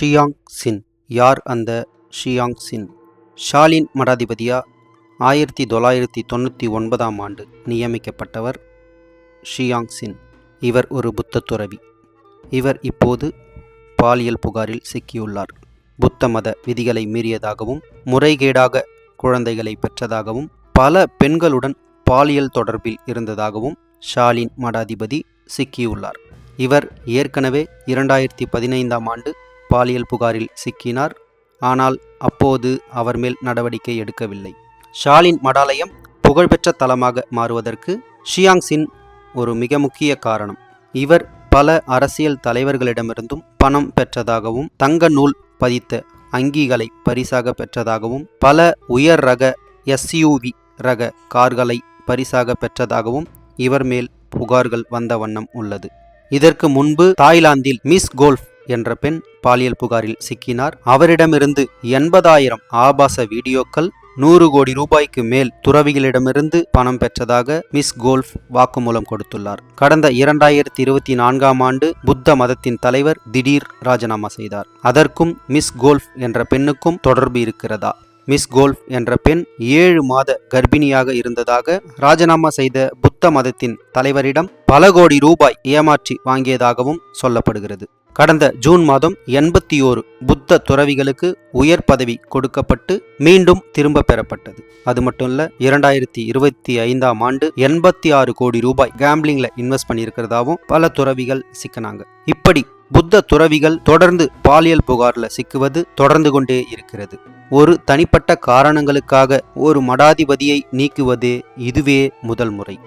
ஷியாங் சின் யார் அந்த ஷியாங் சின் ஷாலின் மடாதிபதியா? ஆயிரத்தி தொள்ளாயிரத்தி தொண்ணூற்றி ஒன்பதாம் ஆண்டு நியமிக்கப்பட்டவர் ஷியாங் சின் இவர் ஒரு புத்த துறவி. இவர் இப்போது பாலியல் புகாரில் சிக்கியுள்ளார். புத்த மத விதிகளை மீறியதாகவும் முறைகேடாக குழந்தைகளை பெற்றதாகவும் பல பெண்களுடன் பாலியல் தொடர்பில் இருந்ததாகவும் ஷாலின் மடாதிபதி சிக்கியுள்ளார். இவர் ஏற்கனவே இரண்டாயிரத்தி பதினைந்தாம் ஆண்டு பாலியல் புகாரில் சிக்கினார். ஆனால் அப்போது அவர் மேல் நடவடிக்கை எடுக்கவில்லை. ஷாலின் மடாலயம் புகழ்பெற்ற தலமாக மாறுவதற்கு ஷியாங் சின் ஒரு மிக முக்கிய காரணம். இவர் பல அரசியல் தலைவர்களிடமிருந்தும் பணம் பெற்றதாகவும் தங்க நூல் பதித்த அங்கிகளை பரிசாக பெற்றதாகவும் பல உயர் ரக எஸ்யூவி ரக கார்களை பரிசாக பெற்றதாகவும் இவர் மேல் புகார்கள் வந்த வண்ணம் உள்ளது. இதற்கு முன்பு தாய்லாந்தில் மிஸ் கோல்ஃப் என்ற பெண் பாலியல் புகாரில் சிக்கினார். அவரிடமிருந்து எண்பதாயிரம் ஆபாச வீடியோக்கள் நூறு கோடி ரூபாய்க்கு மேல் துறவிகளிடமிருந்து பணம் பெற்றதாக மிஸ் கோல்ஃப் வாக்குமூலம் கொடுத்துள்ளார். கடந்த இரண்டாயிரத்தி இருபத்தி நான்காம் ஆண்டு புத்த மதத்தின் தலைவர் திடீர் ராஜினாமா செய்தார். அதற்கும் மிஸ் கோல்ஃப் என்ற பெண்ணுக்கும் தொடர்பு இருக்கிறதா? மிஸ் கோல்ஃப் என்ற பெண் ஏழு மாத கர்ப்பிணியாக இருந்ததாக ராஜினாமா செய்த புத்த மதத்தின் தலைவரிடம் பல கோடி ரூபாய் ஏமாற்றி வாங்கியதாகவும் சொல்லப்படுகிறது. கடந்த ஜூன் மாதம் எண்பத்தி ஓரு புத்த துறவிகளுக்கு உயர் பதவி கொடுக்கப்பட்டு மீண்டும் திரும்ப பெறப்பட்டது. அது மட்டும் இல்ல இரண்டாயிரத்தி இருபத்தி ஐந்தாம் ஆண்டு எண்பத்தி ஆறு கோடி ரூபாய் கேம்பிளிங்ல இன்வெஸ்ட் பண்ணியிருக்கிறதாவும் பல துறவிகள் சிக்கினாங்க. இப்படி புத்த துறவிகள் தொடர்ந்து பாலியல் புகார்ல சிக்குவது தொடர்ந்து கொண்டே இருக்கிறது. ஒரு தனிப்பட்ட காரணங்களுக்காக ஒரு மடாதிபதியை நீக்குவதே இதுவே முதல் முறை.